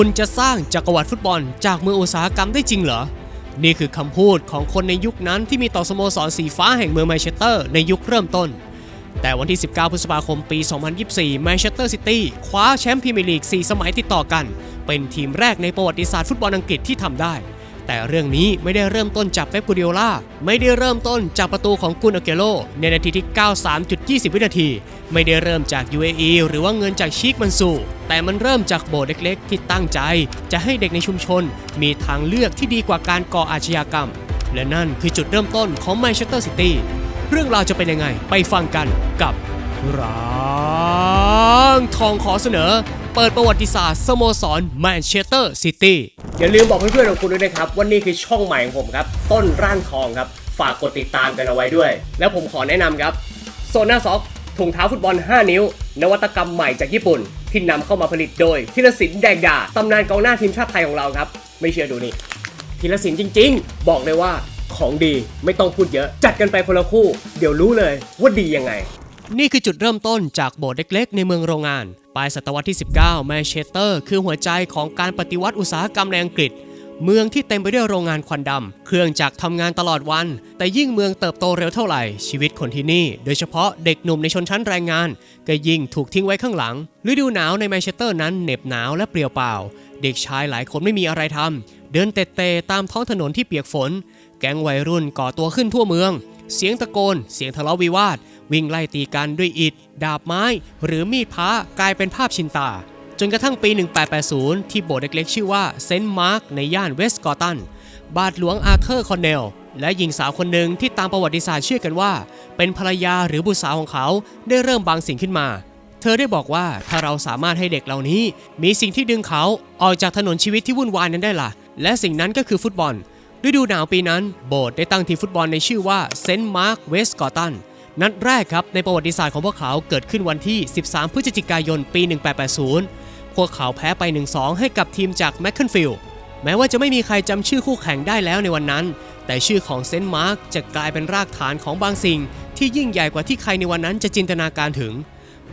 คุณจะสร้างจักรวรรดิฟุตบอล จากเมืองอุตสาหกรรมได้จริงเหรอ นี่คือคำพูดของคนในยุคนั้นที่มีต่อสโมสรสีฟ้าแห่งเมืองแมนเชสเตอร์ในยุคเริ่มต้น แต่วันที่ 19 พฤษภาคมปี 2024 แมนเชสเตอร์ซิตี้คว้าแชมป์พรีเมียร์ลีก 4 สมัยติดต่อกัน เป็นทีมแรกในประวัติศาสตร์ฟุตบอลอังกฤษที่ทำได้ แต่เรื่องนี้ไม่ได้เริ่มต้นจากเป๊ปกูดิโอลาไม่ได้เริ่มต้นจากประตูของกุนอาเกโล ในนาทีที่ 93.20 วินาที ไม่ได้เริ่มจาก UAE หรือว่าเงินจากชีกมันซูแต่มันเริ่มจากโบสถ์เล็กๆ ที่ตั้งใจ จะให้เด็กในชุมชน มีทางเลือกที่ดีกว่าการก่ออาชญากรรม และนั่นคือจุดเริ่มต้นของแมนเชสเตอร์ซิตี้เรื่องราวจะเป็นยังไง ไปฟังกันกับร้างทองขอเสนอ เปิดประวัติศาสตร์สโมสรแมนเชสเตอร์ซิตี้อย่าลืมบอกเพื่อนๆของคุณด้วยนะครับว่านี่คือช่องใหม่ของผมครับ ต้นร่างทองครับ ฝากกดติดตามกันเอาไว้ด้วย แล้วผมขอแนะนำครับโซนาซ็อกถุงเท้าฟุตบอล 5 นิ้ว นวัตกรรมใหม่จากญี่ปุ่น ที่นำเข้ามาผลิตโดยธีรศิลป์แดงดาตำนานกองหน้าทีมชาติไทยของเราครับ ไม่เชื่อดูนี่ธีรศิลป์จริง ๆ บอกเลยว่าของดีไม่ต้องพูดเยอะ จัดกันไปคนละคู่ เดี๋ยวรู้เลยว่าดียังไง นี่คือจุดเริ่มต้นจากโบสถ์เล็กๆ ในเมืองโรงงาน ปลายศตวรรษที่ 19 แมนเชสเตอร์คือหัวใจของการปฏิวัติอุตสาหกรรมในอังกฤษ เมืองที่เต็มไปด้วยโรงงานควันดำ เครื่องจักรทำงานตลอดวัน แต่ยิ่งเมืองเติบโตเร็วเท่าไหร่ ชีวิตคนที่นี่ โดยเฉพาะเด็กหนุ่มในชนชั้นแรงงาน ก็ยิ่งถูกทิ้งไว้ข้างหลัง ฤดูหนาวในแมนเชสเตอร์นั้นเหน็บหนาวและเปลี่ยวเปล่า เด็กชายหลายคนไม่มีอะไรทำ เดินเตะๆตามท้องถนนที่เปียกฝน แก๊งวัยรุ่นก่อตัวขึ้นทั่วเมือง เสียงตะโกน เสียงทะเลาะวิวาท วิ่งไล่ตีกันด้วยอิฐ ดาบไม้ หรือมีดพ้ากลายเป็นภาพชินตา จนกระทั่งปี 1880 ที่โบสถ์เล็กๆ ชื่อว่าเซนต์มาร์กในย่านเวสต์กอตัน บาทหลวงอาเธอร์คอนเนลและหญิงสาวคนหนึ่งที่ตามประวัติศาสตร์เชื่อกันว่า เป็นภรรยาหรือบุตรสาวของเขาได้เริ่มบางสิ่งขึ้นมา เธอได้บอกว่าถ้าเราสามารถให้เด็กเหล่านี้ มีสิ่งที่ดึงเขาออกจากถนนชีวิตที่วุ่นวายนั้นได้ล่ะ และสิ่งนั้นก็คือฟุตบอลฤดูหนาวปีนั้น โบสถ์ได้ตั้งทีมฟุตบอลในชื่อว่าเซนต์มาร์กเวสต์กอตัน นัดแรกครับในประวัติศาสตร์ของพวกเขาเกิดขึ้นวันที่ 13 พฤศจิกายน ปี 1880 พวกเขาแพ้ไป 1-2 ให้กับทีมจากแมคเคนฟิลด์แม้ว่าจะไม่มีใครจำชื่อคู่แข่งได้แล้วในวันนั้น แต่ชื่อของเซนต์มาร์กจะกลายเป็นรากฐานของบางสิ่ง ที่ยิ่งใหญ่กว่าที่ใครในวันนั้นจะจินตนาการถึง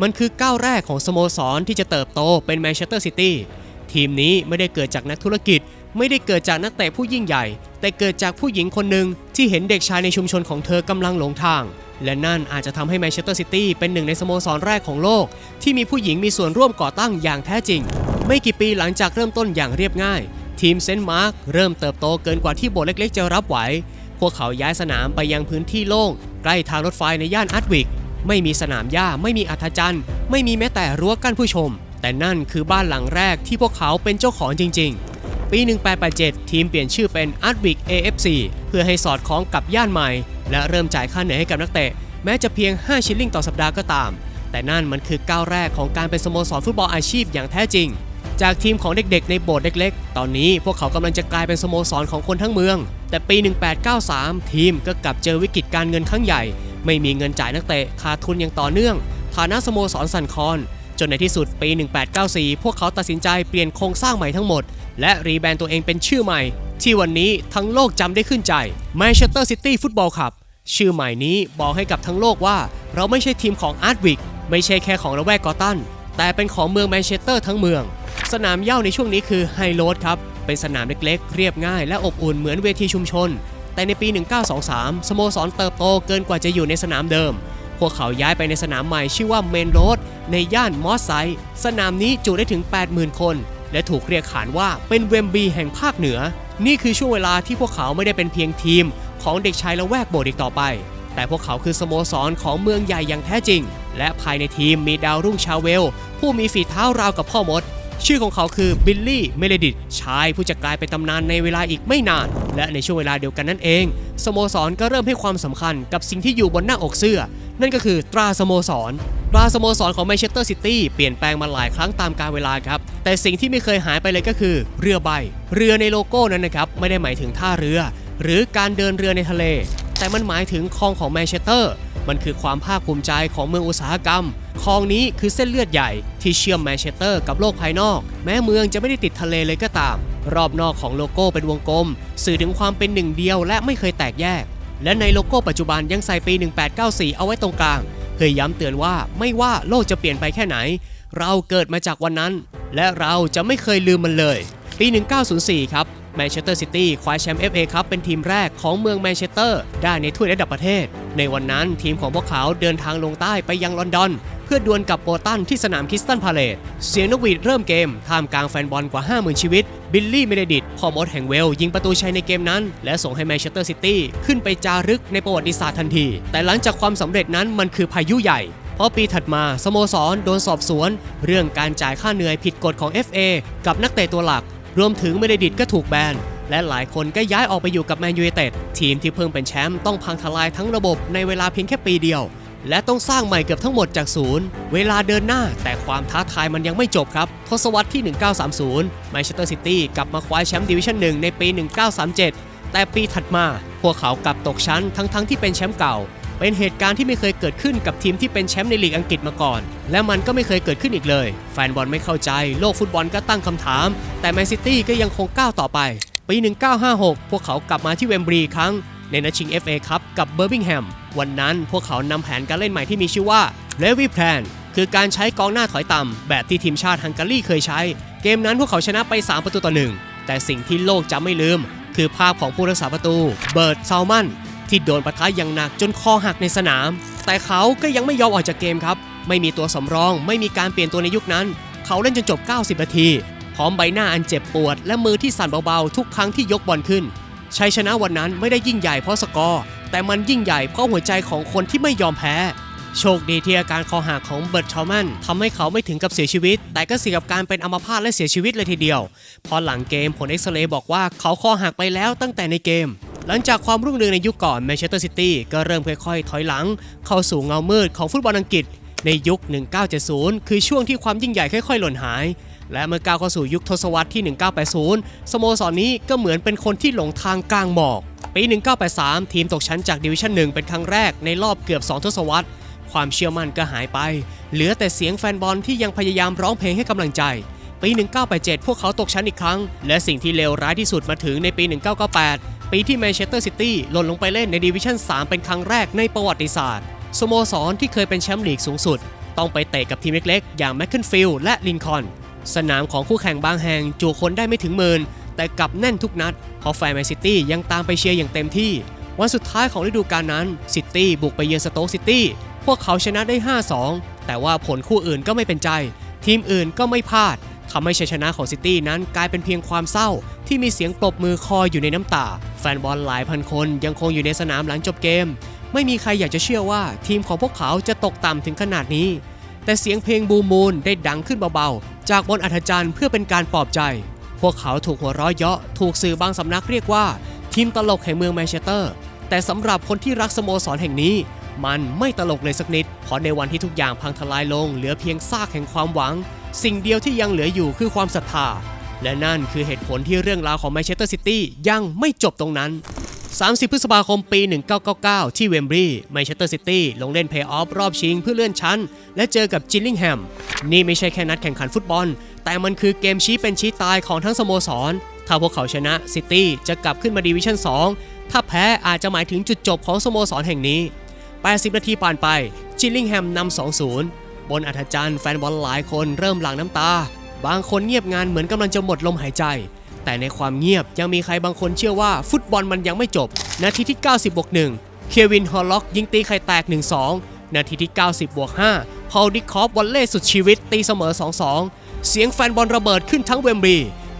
มันคือก้าวแรกของสโมสรที่จะเติบโตเป็นแมนเชสเตอร์ซิตี้ทีมนี้ไม่ได้เกิดจากนักธุรกิจ ไม่ได้เกิดจากนักเตะผู้ยิ่งใหญ่ แต่เกิดจากผู้หญิงคนหนึ่งที่เห็นเด็กชายในชุมชนของเธอกำลังหลงทาง และนั่นอาจจะทำให้แมนเชสเตอร์ซิตี้เป็นหนึ่งในสโมสรแรกของโลก ที่มีผู้หญิงมีส่วนร่วมก่อตั้งอย่างแท้จริง ไม่กี่ปีหลังจากเริ่มต้นอย่างเรียบง่าย ทีมเซนต์มาร์กเริ่มเติบโตเกินกว่าที่โบสถ์เล็กๆ จะรับไหว พวกเขาย้ายสนามไปยังพื้นที่โล่ง ใกล้ทางรถไฟในย่านอัดวิก ไม่มีสนามหญ้าไม่มีอัธจันทร์ไม่มีแม้แต่รั้วกั้นผู้ชม แต่นั่นคือบ้านหลังแรกที่พวกเขาเป็นเจ้าของจริง ๆปี 1887 ทีมเปลี่ยนชื่อเป็น a r d w i c AFC เพื่อให้สอดคล้องกับย่านใหม่ และเริ่มจ่ายค่าเหนื่อยให้กับนักเตะ แม้จะเพียง 5 ชิลลิงต่อสัปดาห์ก็ตาม แต่นั่นมันคือก้าวแรกของการเป็นสโมสรฟุตบอลอาชีพอย่างแท้จริง จากทีมของเด็กๆ ในโบสถ์เล็กๆ ตอนนี้พวกเขากำลังจะกลายเป็นสโมสรของคนทั้งเมือง แต่ปี 1893 ทีมก็กลับเจอวิกฤตการเงินครั้งใหญ่ ไม่มีเงินจ่ายนักเตะขาดทุนอย่างต่อเนื่อง ฐานะสโมสรสั่นคลอนจนในที่สุดปี 1894 พวกเขาตัดสินใจเปลี่ยนโครงสร้างใหม่ทั้งหมด และรีแบรนด์ตัวเองเป็นชื่อใหม่ ที่วันนี้ทั้งโลกจำได้ขึ้นใจ Manchester City Football Club ชื่อใหม่นี้บอกให้กับทั้งโลกว่า เราไม่ใช่ทีมของอาร์ตวิกไม่ใช่แค่ของละแวกกอตันแต่เป็นของเมืองแมนเชสเตอร์ทั้งเมือง สนามเย้าในช่วงนี้คือไฮโลดครับ เป็นสนามเล็กๆ เรียบง่ายและอบอุ่นเหมือนเวทีชุมชน แต่ในปี 1923 สโมสรเติบโตเกินกว่าจะอยู่ในสนามเดิม พวกเขาย้ายไปในสนามใหม่ชื่อว่าเมนโรดในย่านมอสไซ สนามนี้จุได้ถึง 80,000 คน และถูกเรียกขานว่าเป็นเวมบีแห่งภาคเหนือ นี่คือช่วงเวลาที่พวกเขาไม่ได้เป็นเพียงทีม ของเด็กชายละแวกโบสถ์อีกต่อไป แต่พวกเขาคือสโมสรของเมืองใหญ่อย่างแท้จริง และภายในทีมมีดาวรุ่งชาวเวล ผู้มีฝีเท้าราวกับพ่อมด ชื่อของเขาคือบิลลี่เมเลดิตชายผู้จะกลายเป็นตำนานในเวลาอีกไม่นาน และในช่วงเวลาเดียวกันนั่นเอง สโมสรก็เริ่มให้ความสำคัญกับสิ่งที่อยู่บนหน้าอกเสื้อ นั่นก็คือตราสโมสรตราสโมสรของแมนเชสเตอร์ซิตี้เปลี่ยนแปลงมาหลายครั้งตามกาลเวลาครับ แต่สิ่งที่ไม่เคยหายไปเลยก็คือ เรือใบ เรือในโลโก้นั้นนะครับไม่ได้หมายถึงท่าเรือ หรือการเดินเรือในทะเล แต่มันหมายถึงคลองของแมนเชสเตอร์ มันคือความภาคภูมิใจของเมืองอุตสาหกรรมคลองนี้คือเส้นเลือดใหญ่ที่เชื่อมแมนเชสเตอร์กับโลกภายนอก แม้เมืองจะไม่ได้ติดทะเลเลยก็ตาม รอบนอกของโลโก้เป็นวงกลม สื่อถึงความเป็นหนึ่งเดียวและไม่เคยแตกแยก และในโลโก้ปัจจุบันยังใส่ปี 1894 เอาไว้ตรงกลางเพื่อย้ำเตือนว่าไม่ว่าโลกจะเปลี่ยนไปแค่ไหน เราเกิดมาจากวันนั้น และเราจะไม่เคยลืมมันเลย ปี 1904 ครับแมนเชสเตอร์ซิตี้คว้าแชมป์ FA ครับเป็นทีมแรกของเมืองแมนเชสเตอร์ได้ในถ้วยระดับประเทศ ในวันนั้นทีมของพวกเขาเดินทางลงใต้ไปยังลอนดอน เพื่อดวลกับโบรตันที่สนามคิสตันพาเลตเสียงนกหวีดเริ่มเกม ท่ามกลางแฟนบอลกว่า 50,000 ชีวิต บิลลี่เมเดดิตพ่อมดแห่งเวล ยิงประตูชัยในเกมนั้น และส่งให้แมนเชสเตอร์ซิตี้ขึ้นไปจารึกในประวัติศาสตร์ทันที แต่หลังจากความสำเร็จนั้นมันคือพายุใหญ่ เพราะปีถัดมาสโมสรโดนสอบสวน เรื่องการจ่ายค่าเหนื่อยผิดกฎของ FA กับนักเตะตัวหลัก รวมถึงเมเดดิตก็ถูกแบนและหลายคนก็ย้ายออกไปอยู่กับแมนยูเต็ดทีมที่เพิ่งเป็นแชมป์ต้องพังทลายทั้งระบบในเวลาเพียงแค่ปีเดียว และต้องสร้างใหม่เกือบทั้งหมดจากศูนย์ เวลาเดินหน้าแต่ความท้าทายมันยังไม่จบครับ ทศวรรษที่ 1930แมนเชสเตอร์ซิตี้กลับมาคว้าแชมป์ดิวิชั่น1ในปี 1937 แต่ปีถัดมา พวกเขากลับตกชั้นทั้งๆที่เป็นแชมป์เก่า เป็นเหตุการณ์ที่ไม่เคยเกิดขึ้นกับทีมที่เป็นแชมป์ในลีกอังกฤษมาก่อน และมันก็ไม่เคยเกิดขึ้นอีกเลย แฟนบอลไม่เข้าใจ โลกฟุตบอลก็ตั้งคำถาม แต่แมนซิตี้ก็ยังคงก้าวต่อไป ปี 1956 พวกเขากลับมาที่เวมบรีครั้ง ในนัดชิง FA ครับกับเบอร์บิงแฮม วันนั้นพวกเขานำแผนการเล่นใหม่ที่มีชื่อว่า l e v y Plan คือการใช้กองหน้าถอยต่ำแบบที่ทีมชาติฮังการีเคยใช้ เกมนั้นพวกเขาชนะไป 3 ประตูต่อหนึ่งแต่สิ่งที่โลกจำไม่ลืม คือภาพของผู้รักษาประตูเบิร์ดซาวมัน ที่โดนปะทะอย่างหนักจนคอหักในสนาม แต่เขาก็ยังไม่ยอมออกจากเกมครับ ไม่มีตัวสำรอง ไม่มีการเปลี่ยนตัวในยุคนั้น เขาเล่นจนจบ 90 นาที พร้อมใบหน้าอันเจ็บปวด และมือที่สั่นเบาๆ ทุกครั้งที่ยกบอลขึ้นชัยชนะวันนั้นไม่ได้ยิ่งใหญ่เพราะสกอร์ แต่มันยิ่งใหญ่เพราะหัวใจของคนที่ไม่ยอมแพ้ โชคดีที่อาการคอหักของเบิร์ตชอลแมนทำให้เขาไม่ถึงกับเสียชีวิต แต่ก็เสี่ยงกับการเป็นอัมพาตและเสียชีวิตเลยทีเดียว พอหลังเกมผลเอ็กซเรย์บอกว่าเขาคอหักไปแล้วตั้งแต่ในเกม หลังจากความรุ่งเรืองในยุคก่อนแมนเชสเตอร์ซิตี้ก็เริ่มค่อยๆ ถอยหลัง เข้าสู่เงามืดของฟุตบอลอังกฤษ ในยุค 1970 คือช่วงที่ความยิ่งใหญ่ค่อยๆ หล่นหาย และเมื่อก้าวเข้าสู่ยุคทศวรรษที่ 1980 สโมสรนนี้ก็เหมือนเป็นคนที่หลงทางกลางหมอก ปี 1983 ทีมตกชั้นจากดิวิชั่น1เป็นครั้งแรกในรอบเกือบ 2 ทศวรรษ ความเชื่อมั่นก็หายไป เหลือแต่เสียงแฟนบอลที่ยังพยายามร้องเพลงให้กำลังใจปี 1987 พวกเขาตกชั้นอีกครั้ง และสิ่งที่เลวร้ายที่สุดมาถึงในปี 1998 ปีที่แมนเชสเตอร์ซิตี้หล่นลงไปเล่นในดิวิชั่น 3 เป็นครั้งแรกในประวัติศาสตร์สโมสรที่เคยเป็นแชมป์ลีกสูงสุด ต้องไปเตะกับทีมเล็กๆ อย่างแมคเคิลฟิลด์และลินคอนสนามของคู่แข่งบางแห่งจูคนได้ไม่ถึงหมื่นแต่กลับแน่นทุกนัดเพราะแฟนแมนซิตี้ยังตามไปเชียร์อย่างเต็มที่ วันสุดท้ายของฤดูกาลนั้นซิตี้บุกไปเยือนสโต๊กซิตี้พวกเขาชนะได้ 5-2 แต่ว่าผลคู่อื่นก็ไม่เป็นใจ ทีมอื่นก็ไม่พลาด ทำให้ชัยชนะของซิตี้นั้นกลายเป็นเพียงความเศร้า ที่มีเสียงปรบมือคอยอยู่ในน้ำตา แฟนบอลหลายพันคนยังคงอยู่ในสนามหลังจบเกม ไม่มีใครอยากจะเชื่อว่าทีมของพวกเขาจะตกต่ำถึงขนาดนี้ แต่เสียงเพลงบูมูนได้ดังขึ้นเบาๆ จากบนอัธจันทร์เพื่อเป็นการปลอบใจ พวกเขาถูกหัวเราะเยาะถูกสื่อบางสำนักเรียกว่า ทีมตลกแห่งเมืองแมนเชสเตอร์ แต่สำหรับคนที่รักสโมสรแห่งนี้มันไม่ตลกเลยสักนิด เพราะในวันที่ทุกอย่างพังทลายลง เหลือเพียงซากแห่งความหวัง สิ่งเดียวที่ยังเหลืออยู่คือความศรัทธา และนั่นคือเหตุผลที่เรื่องราวของแมนเชสเตอร์ซิตี้ยังไม่จบตรงนั้น 30 พฤษภาคมปี 1999 ที่เวมบรีย์แมนเชสเตอร์ซิตี้ลงเล่นเพย์ออฟรอบชิงเพื่อเลื่อนชั้น และเจอกับจิลลิงแฮม นี่ไม่ใช่แค่นัดแข่งขันฟุตบอล แต่มันคือเกมชี้เป็นชี้ตายของทั้งสโมสร ถ้าพวกเขาชนะซิตี้จะกลับขึ้นมาดีวิชั่น 2 ถ้าแพ้อาจจะหมายถึงจุดจบของสโมสรแห่งนี้ 80 นาทีผ่านไปจิลลิงแฮมนำ 2-0 บนอัธจันทร์แฟนบอลหลายคนเริ่มหลั่งน้ำตา บางคนเงียบงานเหมือนกำลังจะหมดลมหายใจ แต่ในความเงียบยังมีใครบางคนเชื่อว่าฟุตบอลมันยังไม่จบ นาทีที่ 90บวก1เควินฮอลล็อก ยิงตีไข่แตก 1-2 นาทีที่ 90บวก5พอลดิคอฟวอลเล่สุดชีวิตตีเสมอ 2-2 เสียงแฟนบอลระเบิดขึ้นทั้งเวมบี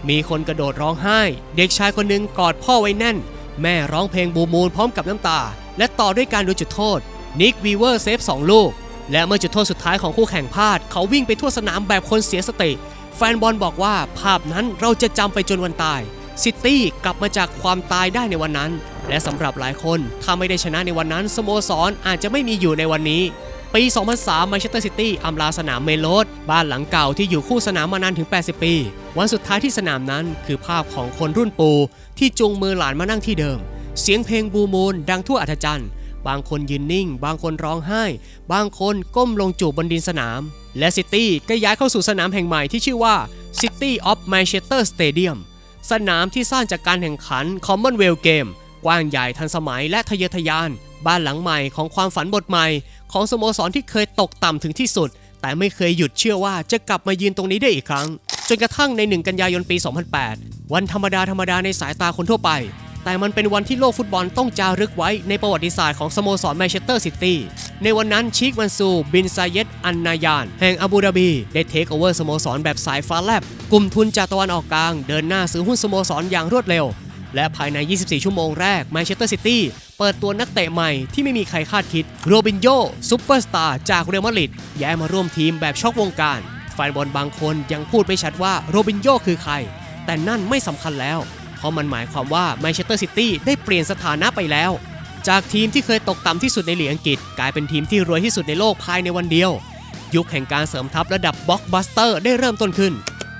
มีคนกระโดดร้องไห้ เด็กชายคนหนึ่งกอดพ่อไว้แน่น แม่ร้องเพลงบูมูลพร้อมกับน้ำตา และต่อด้วยการดูจุดโทษนิกวีเวอร์เซฟ2ลูก และเมื่อจุดโทษสุดท้ายของคู่แข่งพลาด เขาวิ่งไปทั่วสนามแบบคนเสียสติ แฟนบอลบอกว่าภาพนั้นเราจะจำไปจนวันตาย ซิตี้กลับมาจากความตายได้ในวันนั้น และสำหรับหลายคน ถ้าไม่ได้ชนะในวันนั้นสโมสรอาจจะไม่มีอยู่ในวันนี้ ปี 2003 มาเชสเตอร์ซิตี้อำลาสนามเมโลดบ้านหลังเก่าที่อยู่คู่สนามมานานถึง 80 ปี วันสุดท้ายที่สนามนั้นคือภาพของคนรุ่นปู่ที่จูงมือหลานมานั่งที่เดิม เสียงเพลงบูมูลดังทั่วอัธจันทร์ บางคนยืนนิ่ง บางคนร้องไห้ บางคนก้มลงจูบบนดินสนาม และซิตี้ก็ย้ายเข้าสู่สนามแห่งใหม่ที่ชื่อว่า City of Manchester Stadium สนามที่สร้างจากการแข่งขัน Commonwealth Game กว้างใหญ่ทันสมัยและทะเยอทะยาน บ้านหลังใหม่ของความฝันบทใหม่ ของสโมสรที่เคยตกต่ำถึงที่สุด แต่ไม่เคยหยุดเชื่อว่าจะกลับมายืนตรงนี้ได้อีกครั้ง จนกระทั่งใน 1 กันยายนปี 2008 วันธรรมดาธรรมดาในสายตาคนทั่วไป แต่มันเป็นวันที่โลกฟุตบอลต้องจารึกไว้ในประวัติศาสตร์ของสโมสรแมนเชสเตอร์ซิตี้ ในวันนั้นชีคมันซู บินซาเยตอันนายาน แห่งอาบูดาบี ได้เทคโอเวอร์สโมสรแบบสายฟ้าแลบ กลุ่มทุนจากตะวันออกกลาง เดินหน้าซื้อหุ้นสโมสรอย่างรวดเร็ว และภายใน 24 ชั่วโมงแรกแมนเชสเตอร์ซิตี้เปิดตัวนักเตะใหม่ที่ไม่มีใครคาดคิดโรบินโยซูเปอร์สตาร์จากเรอัลมาดริดย้ายมาร่วมทีมแบบช็อกวงการแฟนบอลบางคนยังพูดไม่ชัดว่าโรบินโยคือใคร แต่นั่นไม่สำคัญแล้ว ราะมันหมายความว่าแมนเชสเตอร์ซิตี้ได้เปลี่ยนสถานะไปแล้ว จากทีมที่เคยตกต่ำที่สุดในหลีกอังกฤษ กลายเป็นทีมที่รวยที่สุดในโลกภายในวันเดียว ยุคแห่งการเสริมทัพระดับบ็อกบัสเตอร์ได้เริ่มต้นขึ้น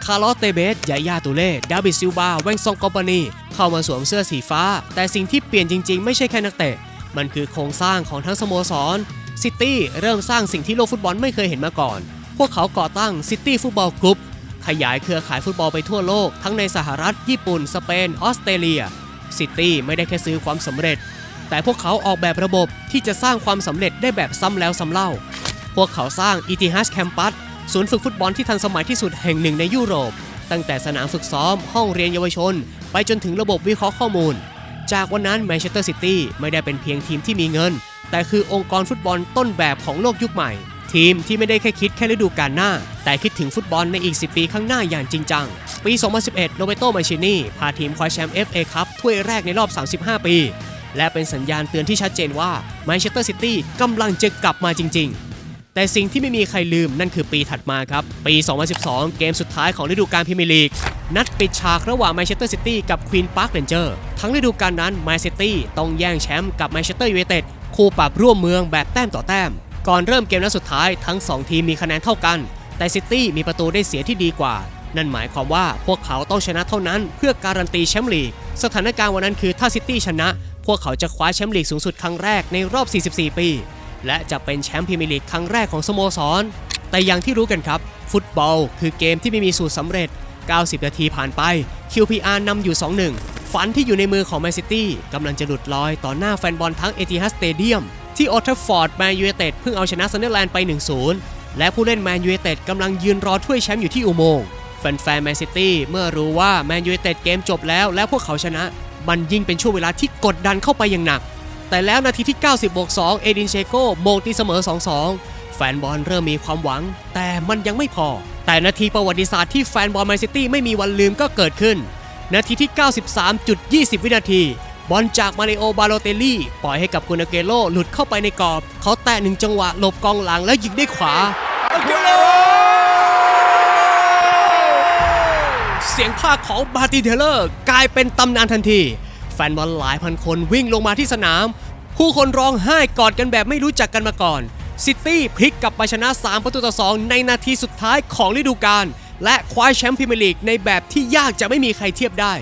คาร์ลอสเตเบสยายาตูเล่ ดาวิดซิลบา แวงซองกอปานี เข้ามาสวมเสื้อสีฟ้า แต่สิ่งที่เปลี่ยนจริงๆ ไม่ใช่แค่นักเตะ มันคือโครงสร้างของทั้งสโมสร ซิตี้เริ่มสร้างสิ่งที่โลกฟุตบอลไม่เคยเห็นมาก่อน พวกเขาก่อตั้งซิตี้ฟุตบอลกรุ๊ป ขยายเครือข่ายฟุตบอลไปทั่วโลก ทั้งในสหรัฐ ญี่ปุ่น สเปน ออสเตรเลีย ซิตี้ไม่ได้แค่ซื้อความสำเร็จ แต่พวกเขาออกแบบระบบที่จะสร้างความสำเร็จได้แบบซ้ำแล้วซ้ำเล่า พวกเขาสร้างอีติฮัสแคมปัสศูนย์ฝึกฟุตบอลที่ทันสมัยที่สุดแห่งหนึ่งในยุโรป ตั้งแต่สนามฝึกซ้อม ห้องเรียนเยาวชน ไปจนถึงระบบวิเคราะห์ข้อมูล จากวันนั้นแมนเชสเตอร์ซิตี้ไม่ได้เป็นเพียงทีมที่มีเงิน แต่คือองค์กรฟุตบอลต้นแบบของโลกยุคใหม่ ทีมที่ไม่ได้แค่คิดแค่ฤดูกาลหน้า แต่คิดถึงฟุตบอลในอีก 10 ปีข้างหน้าอย่างจริงจัง ปี 2011โรเบโตมาชินีพาทีมคว้าแชมป์ FA คัพถ้วยแรกในรอบ 35 ปี และเป็นสัญญาณเตือนที่ชัดเจนว่าแมนเชสเตอร์ซิตี้กำลังจะกลับมาจริง ๆแต่สิ่งที่ไม่มีใครลืมนั่นคือปีถัดมาครับ ปี 2012 เกมสุดท้ายของฤดูกาลพรีเมียร์ลีก นัดปิดฉากระหว่างแมนเชสเตอร์ซิตี้กับควีนพาร์คเรนเจอร์ทั้งฤดูกาลนั้นแมนซิตี้ต้องแย่งแชมป์กับแมนเชสเตอร์ยูไนเต็ดคู่ปรับร่วมเมืองแบบแต้มต่อแต้ม ก่อนเริ่มเกมนัดสุดท้ายทั้ง 2 ทีมมีคะแนนเท่ากัน แต่ซิตี้มีประตูได้เสียที่ดีกว่า นั่นหมายความว่าพวกเขาต้องชนะเท่านั้น เพื่อการันตีแชมป์ลีก สถานการณ์วันนั้นคือถ้าซิตี้ชนะ พวกเขาจะคว้าแชมป์ลีกสูงสุดครั้งแรกในรอบ 44 ปี และจะเป็นแชมป์พรีเมียร์ลีกครั้งแรกของสโมสร แต่อย่างที่รู้กันครับ ฟุตบอล คือเกมที่ไม่มีสูตรสำเร็จ 90 นาทีผ่านไป QPR นำอยู่ 2-1 ฝันที่อยู่ในมือของแมนซิตี้กำลังจะหลุดลอยต่อหน้าแฟนบอลทั้งเอติฮัสสเตเดียม ที่ออทฟอร์ดแมนยูไนเต็ดเพิ่งเอาชนะซันเดอร์แลนด์ไป 1-0 และผู้เล่นแมนยูไนเต็ดกำลังยืนรอถ้วยแชมป์อยู่ที่อุโมงค์แฟนๆแมนซิตี้เมื่อรู้ว่าแมนยูไนเต็ดเกมจบแล้วและพวกเขาชนะ มันยิ่งเป็นช่วงเวลาที่กดดันเข้าไปอย่างหนัก แต่แล้วนาทีที่ 90บวก2เอดินเชโกโมงตีเสมอ 2-2 แฟนบอลเริ่มมีความหวัง แต่มันยังไม่พอ แต่นาทีประวัติศาสตร์ที่แฟนบอลแมนซิตี้ไม่มีวันลืมก็เกิดขึ้น นาทีที่ 93.20 วินาที บอลจากมาริโอบาโลเตลลี่ ปล่อยให้กับกุนอาเกโลหลุดเข้าไปในกรอบ เขาแตะหนึ่งจังหวะหลบกองหลังแล้วยิงด้วยขวา เสียงภาคของบาติเทเลอร์ กลายเป็นตำนานทันที แฟนบอลหลายพันคนวิ่งลงมาที่สนาม ผู้คนร้องไห้กอดกันแบบไม่รู้จักกันมาก่อน ซิตี้พลิกกลับมาชนะ 3 ประตูต่อ 2 ในนาทีสุดท้ายของฤดูกาลและคว้าแชมป์พรีเมียร์ลีกในแบบที่ยากจะไม่มีใครเทียบได้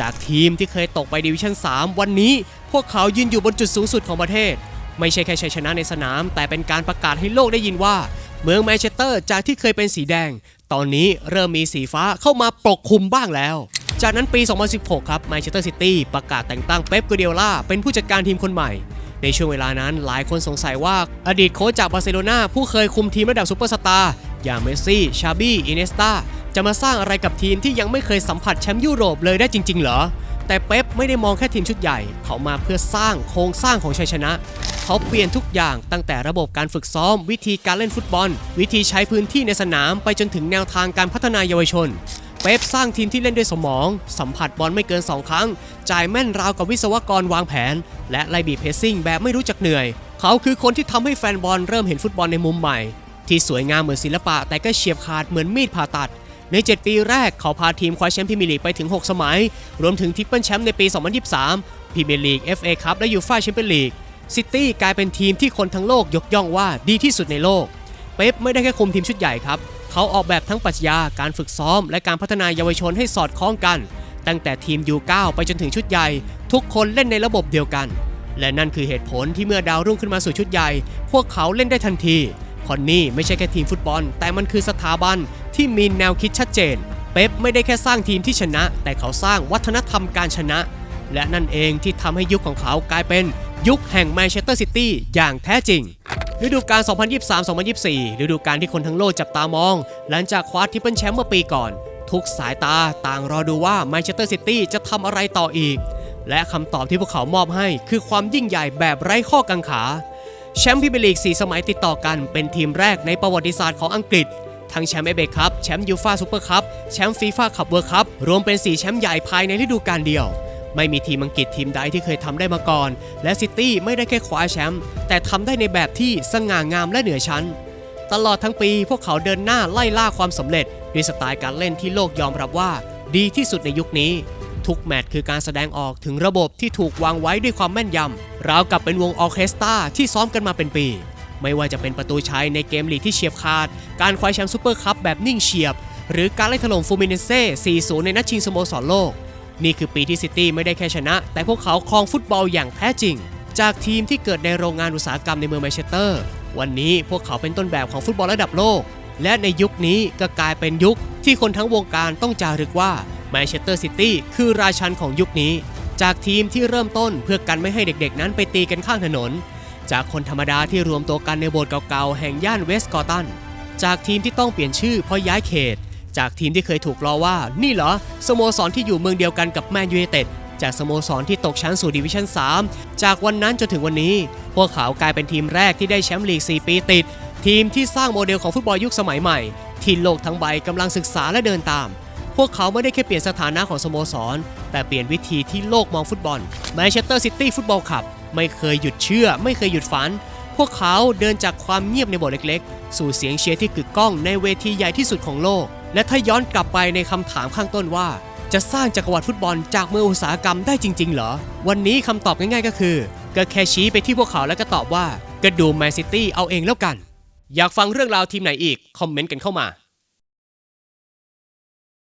จากทีมที่เคยตกไปดิวิชั่น 3 วันนี้ พวกเขายืนอยู่บนจุดสูงสุดของประเทศ ไม่ใช่แค่ชัยชนะในสนาม แต่เป็นการประกาศให้โลกได้ยินว่า เมืองแมนเชสเตอร์จากที่เคยเป็นสีแดง ตอนนี้เริ่มมีสีฟ้าเข้ามาปกคลุมบ้างแล้ว จากนั้นปี 2016 ครับแมนเชสเตอร์ซิตี้ประกาศแต่งตั้งเป๊ปกัวเดียล่าเป็นผู้จัดการทีมคนใหม่ในช่วงเวลานั้นหลายคนสงสัยว่าอดีตโค้ชจากบาร์เซโลนาผู้เคยคุมทีมระดับซูเปอร์สตาร์อย่างเมสซี่ ชาบี้ อินเนสตา จะมาสร้างอะไรกับทีมที่ยังไม่เคยสัมผัสแชมป์ยุโรปเลยได้จริง ๆ เหรอ แต่เป๊ปไม่ได้มองแค่ทีมชุดใหญ่ เขามาเพื่อสร้างโครงสร้างของชัยชนะ เขาเปลี่ยนทุกอย่างตั้งแต่ระบบการฝึกซ้อม วิธีการเล่นฟุตบอล วิธีใช้พื้นที่ในสนามไปจนถึงแนวทางการพัฒนาเยาวชนเป๊ปสร้างทีมที่เล่นด้วยสมอง สัมผัสบอลไม่เกิน 2 ครั้ง จ่ายแม่นราวกับวิศวกรวางแผน และไล่บีเพรสซิ่งแบบไม่รู้จักเหนื่อย เขาคือคนที่ทำให้แฟนบอลเริ่มเห็นฟุตบอลในมุมใหม่ ที่สวยงามเหมือนศิลปะแต่ก็เฉียบขาดเหมือนมีดผ่าตัด ใน 7 ปีแรกเขาพาทีมคว้าแชมป์พรีเมียร์ลีกไปถึง 6 สมัย รวมถึงทริปเปิลแชมป์ในปี 2023พรีเมียร์ลีก FA คัพและยูฟ่าแชมเปี้ยนลีกซิตี้กลายเป็นทีมที่คนทั้งโลกยกย่องว่าดีที่สุดในโลก เป๊ปไม่ได้แค่คุมทีมชุดใหญ่ครับ เขาออกแบบทั้งปรัชญาการฝึกซ้อม และการพัฒนาเยาวชนให้สอดคล้องกัน ตั้งแต่ทีม U9 ไปจนถึงชุดใหญ่ ทุกคนเล่นในระบบเดียวกัน และนั่นคือเหตุผลที่เมื่อดาวรุ่งขึ้นมาสู่ชุดใหญ่ พวกเขาเล่นได้ทันที เพอนนี่ไม่ใช่แค่ทีมฟุตบอล แต่มันคือสถาบันที่มีแนวคิดชัดเจน เป๊ปไม่ได้แค่สร้างทีมที่ชนะ แต่เขาสร้างวัฒนธรรมการชนะ และนั่นเองที่ทำให้ยุคของเขากลายเป็นยุคแห่งแมนเชสเตอร์ซิตี้อย่างแท้จริงฤดูกาล 2023-2024 ฤดูกาลที่คนทั้งโลกจับตามอง หลังจากคว้าทิปเปิลแชมป์เมื่อปีก่อน ทุกสายตาต่างรอดูว่าแมนเชสเตอร์ซิตี้จะทำอะไรต่ออีก และคำตอบที่พวกเขามอบให้คือความยิ่งใหญ่แบบไร้ข้อกังขา แชมป์พรีเมียร์ลีก 4 สมัยติดต่อกัน เป็นทีมแรกในประวัติศาสตร์ของอังกฤษ ทั้งแชมป์เอเบคัพ แชมป์ยูฟาซูเปอร์คัพ แชมป์ฟีฟ่าคัพเวิร์คัพ รวมเป็น 4 แชมป์ใหญ่ภายในฤดูกาลเดียว ไม่มีทีมอังกฤษทีมใดที่เคยทำได้มาก่อน และซิตี้ไม่ได้แค่คว้าแชมป์แต่ทำได้ในแบบที่สง่างามและเหนือชั้น ตลอดทั้งปีพวกเขาเดินหน้าไล่ล่าความสำเร็จ ด้วยสไตล์การเล่นที่โลกยอมรับว่า ดีที่สุดในยุคนี้ ทุกแมตช์คือการแสดงออกถึงระบบที่ถูกวางไว้ด้วยความแม่นยำราวกับเป็นวงออเคสตราที่ซ้อมกันมาเป็นปี ไม่ว่าจะเป็นประตูชัยในเกมลีกที่เฉียบขาด การคว้าแชมป์ซูเปอร์คัพแบบนิ่งเฉียบ หรือการไล่ถล่มฟูมิเนเซ่ 4-0 ในนัดชิงสโมสรโลก นี่คือปีที่ซิตี้ไม่ได้แค่ชนะ แต่พวกเขาครองฟุตบอลอย่างแท้จริง จากทีมที่เกิดในโรงงานอุตสาหกรรมในเมืองแมนเชสเตอร์ วันนี้พวกเขาเป็นต้นแบบของฟุตบอลระดับโลก และในยุคนี้ก็กลายเป็นยุคที่คนทั้งวงการต้องจารึกว่า แมนเชสเตอร์ซิตี้คือราชันของยุคนี้ จากทีมที่เริ่มต้นเพื่อกันไม่ให้เด็กๆ นั้นไปตีกันข้างถนน จากคนธรรมดาที่รวมตัวกันในโบสถ์เก่าๆ แห่งย่านเวสต์กอร์ตัน จากทีมที่ต้องเปลี่ยนชื่อเพราะย้ายเขต จากทีมที่เคยถูกล้อว่า นี่เหรอสโมสรที่อยู่เมืองเดียวกันกับแมนยูไนเต็ดจากสโมสรที่ตกชั้นสู่ดิวิชั่น 3 จากวันนั้นจนถึงวันนี้ พวกเขากลายเป็นทีมแรกที่ได้แชมป์ลีก 4 ปีติด ทีมที่สร้างโมเดลของฟุตบอลยุคสมัยใหม่ ที่โลกทั้งใบกำลังศึกษาและเดินตาม พวกเขาไม่ได้แค่เปลี่ยนสถานะของสโมสร แต่เปลี่ยนวิธีที่โลกมองฟุตบอลแมนเชสเตอร์ซิตี้ฟุตบอลคลับ ไม่เคยหยุดเชื่อ ไม่เคยหยุดฝัน พวกเขาเดินจากความเงียบในโบสถ์เล็กๆ สู่เสียงเชียร์ที่กึกก้องในเวทีใหญ่ที่สุดของโลก และถ้าย้อนกลับไปในคำถามข้างต้นว่า จะสร้างจักรวรรดิฟุตบอลจากเมืองอุตสาหกรรมได้จริง ๆ เหรอ วันนี้คำตอบง่าย ๆ ก็คือก็แค่ชี้ไปที่พวกเขาแล้วก็ตอบว่าก็ดูแมนซิตี้เอาเองแล้วกัน อยากฟังเรื่องราวทีมไหนอีกคอมเมนต์กันเข้ามา